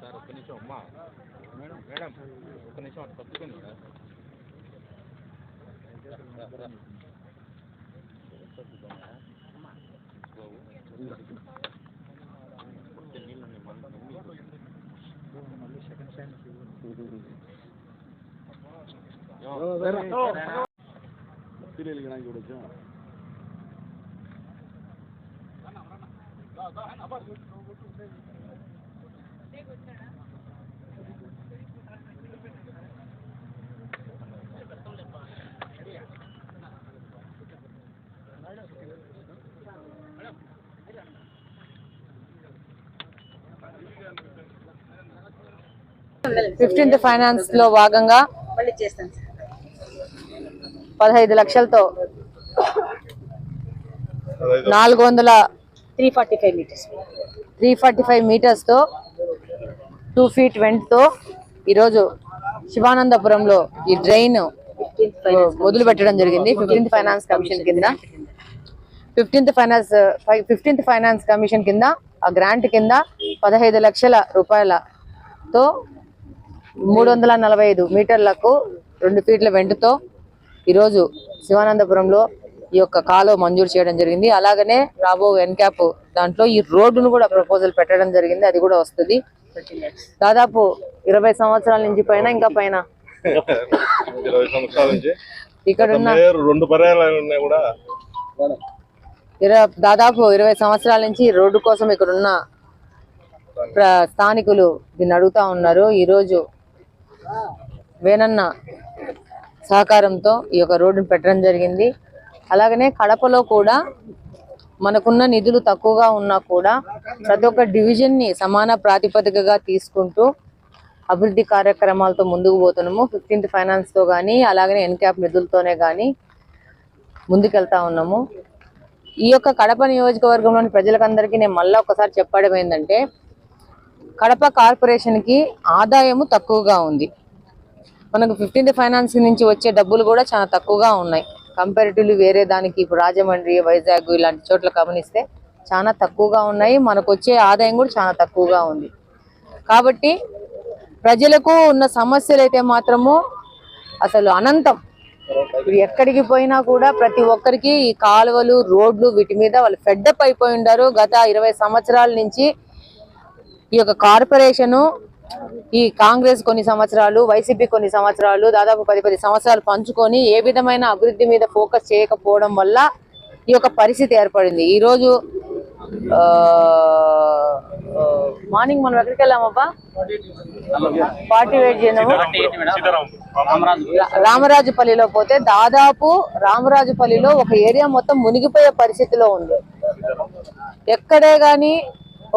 Sir ఒక్క నిమిషం అమ్మా మేడం మేడం ఒక్క నిమిషం అటు తప్పుకోండి సార్ சீரியலுக்கு நாங்கி விடுச்சோம் ఫిఫ్టీన్త్ ఫైనాన్స్లో భాగంగా పదహైదు లక్షలతో నాలుగు వందల three forty five meters. Three forty five మీటర్స్తో two feet వెంట్తో ఈరోజు శివానందపురంలో ఈ డ్రైన్ మొదలు పెట్టడం జరిగింది. ఫిఫ్టీన్త్ ఫైనాన్స్ కమిషన్ కింద. Fifteenth finance fifteenth finance commission కింద ఆ గ్రాంట్ కింద పదహైదు లక్షల రూపాయలతో మూడు వందల నలభై ఐదు మీటర్లకు రెండు ఫీట్ల వెంటుతో ఈరోజు శివానందపురంలో ఈ యొక్క కాలువ మంజూరు చేయడం జరిగింది. అలాగనే రాబో ఎన్క్యాప్ దాంట్లో ఈ రోడ్డును కూడా ప్రపోజల్ పెట్టడం జరిగింది. అది కూడా వస్తుంది. దాదాపు ఇరవై సంవత్సరాల నుంచి పైన ఇంకా పైన. ఇక్కడ ఉన్న రెండు కూడా. దాదాపు ఇరవై సంవత్సరాల నుంచి రోడ్డు కోసం ఇక్కడ ఉన్న స్థానికులు దీన్ని అడుగుతా ఉన్నారు. ఈరోజు వేనన్న సహకారంతో ఈ యొక్క రోడ్డును పెట్టడం జరిగింది. అలాగనే కడపలో కూడా మనకున్న నిధులు తక్కువగా ఉన్నా కూడా ప్రతి ఒక్క డివిజన్ని సమాన ప్రాతిపదికగా తీసుకుంటూ అభివృద్ధి కార్యక్రమాలతో ముందుకు పోతున్నాము. ఫిఫ్టీన్త్ ఫైనాన్స్తో కానీ అలాగనే ఎన్క్యాప్ నిధులతోనే కానీ ముందుకెళ్తా ఉన్నాము. ఈ యొక్క కడప నియోజకవర్గంలోని ప్రజలకందరికీ నేను మళ్ళీ ఒకసారి చెప్పడం ఏంటంటే కడప కార్పొరేషన్కి ఆదాయము తక్కువగా ఉంది. మనకు ఫిఫ్టీన్త్ ఫైనాన్స్ నుంచి వచ్చే డబ్బులు కూడా చాలా తక్కువగా ఉన్నాయి. కంపారిటివ్లీ వేరే దానికి ఇప్పుడు రాజమండ్రి వైజాగ్ ఇలాంటి చోట్ల గమనిస్తే చాలా తక్కువగా ఉన్నాయి. మనకు వచ్చే ఆదాయం కూడా చాలా తక్కువగా ఉంది. కాబట్టి ప్రజలకు ఉన్న సమస్యలు అయితే మాత్రము అసలు అనంతం. ఇప్పుడు ఎక్కడికి పోయినా కూడా ప్రతి ఒక్కరికి ఈ కాలువలు రోడ్లు వీటి మీద వాళ్ళు ఫెడ్డప్ అయిపోయి ఉండారు. గత ఇరవై సంవత్సరాల నుంచి ఈ యొక్క కార్పొరేషను ఈ కాంగ్రెస్ కొన్ని సంవత్సరాలు వైసీపీ కొన్ని సంవత్సరాలు దాదాపు పది పది సంవత్సరాలు పంచుకొని ఏ విధమైన అభివృద్ధి మీద ఫోకస్ చేయకపోవడం వల్ల ఈ యొక్క పరిస్థితి ఏర్పడింది. ఈరోజు మార్నింగ్ మనం ఎక్కడికి వెళ్ళామబ్బా? పార్టీ వెయిట్ చేయము రామరాజుపల్లిలో పోతే దాదాపు రామరాజుపల్లిలో ఒక ఏరియా మొత్తం మునిగిపోయే పరిస్థితిలో ఉంది. ఎక్కడే కానీ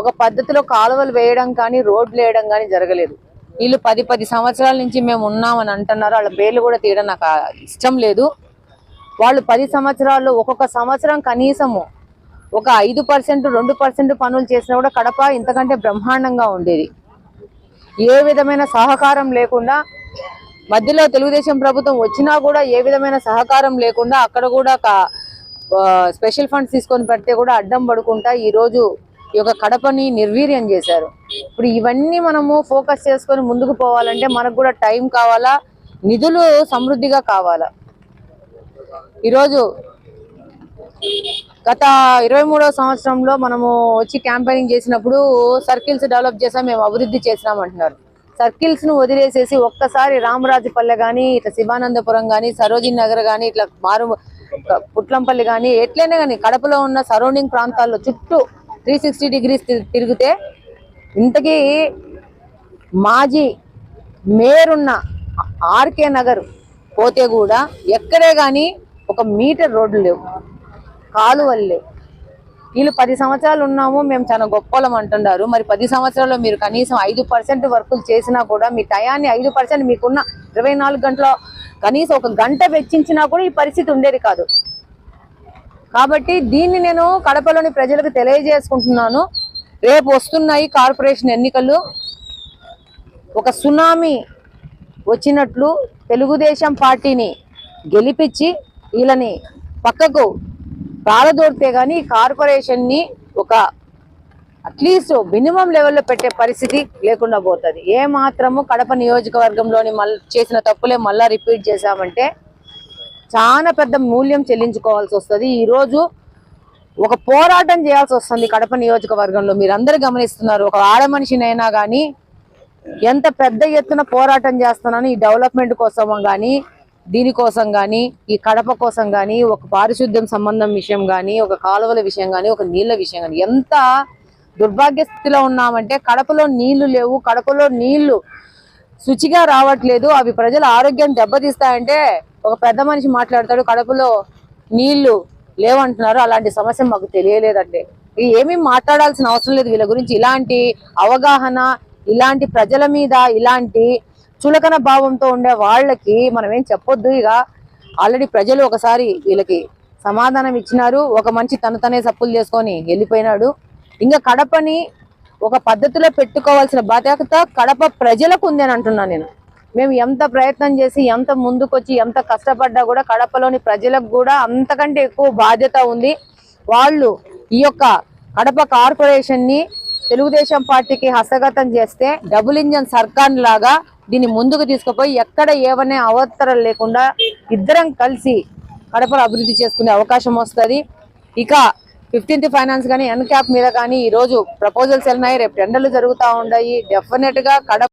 ఒక పద్ధతిలో కాలువలు వేయడం కానీ రోడ్లు వేయడం కానీ జరగలేదు. వీళ్ళు పది పది సంవత్సరాల నుంచి మేము ఉన్నామని అంటున్నారు. వాళ్ళ పేర్లు కూడా తీయడం నాకు ఇష్టం లేదు. వాళ్ళు పది సంవత్సరాల్లో ఒక్కొక్క సంవత్సరం కనీసము ఒక ఐదు పర్సెంట్ రెండు పర్సెంట్ పనులు చేసినా కూడా కడప ఇంతకంటే బ్రహ్మాండంగా ఉండేది. ఏ విధమైన సహకారం లేకుండా మధ్యలో తెలుగుదేశం ప్రభుత్వం వచ్చినా కూడా ఏ విధమైన సహకారం లేకుండా అక్కడ కూడా స్పెషల్ ఫండ్స్ తీసుకొని పెడితే కూడా అడ్డం పడుకుంటా ఈరోజు ఈ యొక్క కడపని నిర్వీర్యం చేశారు. ఇప్పుడు ఇవన్నీ మనము ఫోకస్ చేసుకొని ముందుకు పోవాలంటే మనకు కూడా టైం కావాలా? నిధులు సమృద్ధిగా కావాలా? ఈరోజు గత ఇరవై మూడవ సంవత్సరంలో మనము వచ్చి క్యాంపెయినింగ్ చేసినప్పుడు సర్కిల్స్ డెవలప్ చేసాం మేము అభివృద్ధి చేసినామంటున్నారు. అంటున్నారు వదిలేసేసి ఒక్కసారి రామరాజుపల్లె కానీ ఇట్లా శివానందపురం కానీ సరోజిని నగర్ కానీ ఇట్లా మారు పుట్లంపల్లి కానీ ఎట్లయినా కానీ కడపలో ఉన్న సరౌండింగ్ ప్రాంతాల్లో చుట్టూ త్రీ సిక్స్టీ డిగ్రీస్ తిరిగితే ఇంతకీ మాజీ మేరున్న ఆర్కే నగర్ పోతే కూడా ఎక్కడే కానీ ఒక మీటర్ రోడ్లు లేవు కాలువలు లేవు. వీళ్ళు పది సంవత్సరాలు ఉన్నాము మేము చాలా గొప్పలం అంటున్నారు. మరి పది సంవత్సరాల్లో మీరు కనీసం ఐదు పర్సెంట్ వర్కులు చేసినా కూడా మీ టయాన్ని ఐదు పర్సెంట్ మీకున్న ఇరవై నాలుగు గంటల కనీసం ఒక గంట వెచ్చించినా కూడా ఈ పరిస్థితి ఉండేది కాదు. కాబట్టి దీన్ని నేను కడపలోని ప్రజలకు తెలియజేసుకుంటున్నాను. రేపు వస్తున్నాయి కార్పొరేషన్ ఎన్నికలు. ఒక సునామీ వచ్చినట్లు తెలుగుదేశం పార్టీని గెలిపించి వీళ్ళని పక్కకు పారదోడితే కానీ కార్పొరేషన్ని ఒక అట్లీస్ట్ మినిమం లెవెల్లో పెట్టే పరిస్థితి లేకుండా పోతుంది. ఏ మాత్రము కడప నియోజకవర్గంలోని మళ్ళీ చేసిన తప్పులే మళ్ళీ రిపీట్ చేశామంటే చాలా పెద్ద మూల్యం చెల్లించుకోవాల్సి వస్తుంది. ఈరోజు ఒక పోరాటం చేయాల్సి వస్తుంది కడప నియోజకవర్గంలో. మీరందరూ గమనిస్తున్నారు ఒక ఆడ మనిషినైనా కానీ ఎంత పెద్ద ఎత్తున పోరాటం చేస్తున్నాను ఈ డెవలప్మెంట్ కోసం కానీ దీనికోసం కానీ ఈ కడప కోసం కానీ ఒక పారిశుద్ధ్యం సంబంధం విషయం కానీ ఒక కాలువల విషయం కానీ ఒక నీళ్ళ విషయం కానీ ఎంత దుర్భాగ్య స్థితిలో ఉన్నామంటే కడపలో నీళ్ళు లేవు కడపలో నీళ్ళు శుచిగా రావట్లేదు. అవి ప్రజల ఆరోగ్యం దెబ్బతీస్తాయంటే ఒక పెద్ద మనిషి మాట్లాడతాడు కడపలో నీళ్ళు లేవంటున్నారు. అలాంటి సమస్య మాకు తెలియలేదండి. ఏమీ మాట్లాడాల్సిన అవసరం లేదు వీళ్ళ గురించి. ఇలాంటి అవగాహన ఇలాంటి ప్రజల మీద ఇలాంటి చులకన భావంతో ఉండే వాళ్ళకి మనం ఏం చెప్పొద్దు. ఇక ఆల్రెడీ ప్రజలు ఒకసారి వీళ్ళకి సమాధానం ఇచ్చినారు. ఒక మనిషి తన తనే సప్పులు చేసుకొని వెళ్ళిపోయినాడు. ఇంకా కడపని ఒక పద్ధతిలో పెట్టుకోవాల్సిన బాధ్యత కడప ప్రజలకు ఉంది అని అంటున్నాను నేను. మేము ఎంత ప్రయత్నం చేసి ఎంత ముందుకొచ్చి ఎంత కష్టపడ్డా కూడా కడపలోని ప్రజలకు కూడా అంతకంటే ఎక్కువ బాధ్యత ఉంది. వాళ్ళు ఈ యొక్క కడప కార్పొరేషన్ని తెలుగుదేశం పార్టీకి హస్తగతం చేస్తే డబుల్ ఇంజన్ సర్కార్ లాగా దీన్ని ముందుకు తీసుకుపోయి ఎక్కడ ఏవనే అవతరాలు లేకుండా ఇద్దరం కలిసి కడపను అభివృద్ధి చేసుకునే అవకాశం వస్తుంది. ఇక ఫిఫ్టీన్త్ ఫైనాన్స్ కానీ ఎన్ క్యాప్ మీద కానీ ఈ రోజు ప్రపోజల్స్ వెళ్ళినాయి. రేపు టెండర్లు జరుగుతూ ఉన్నాయి డెఫినెట్గా కడప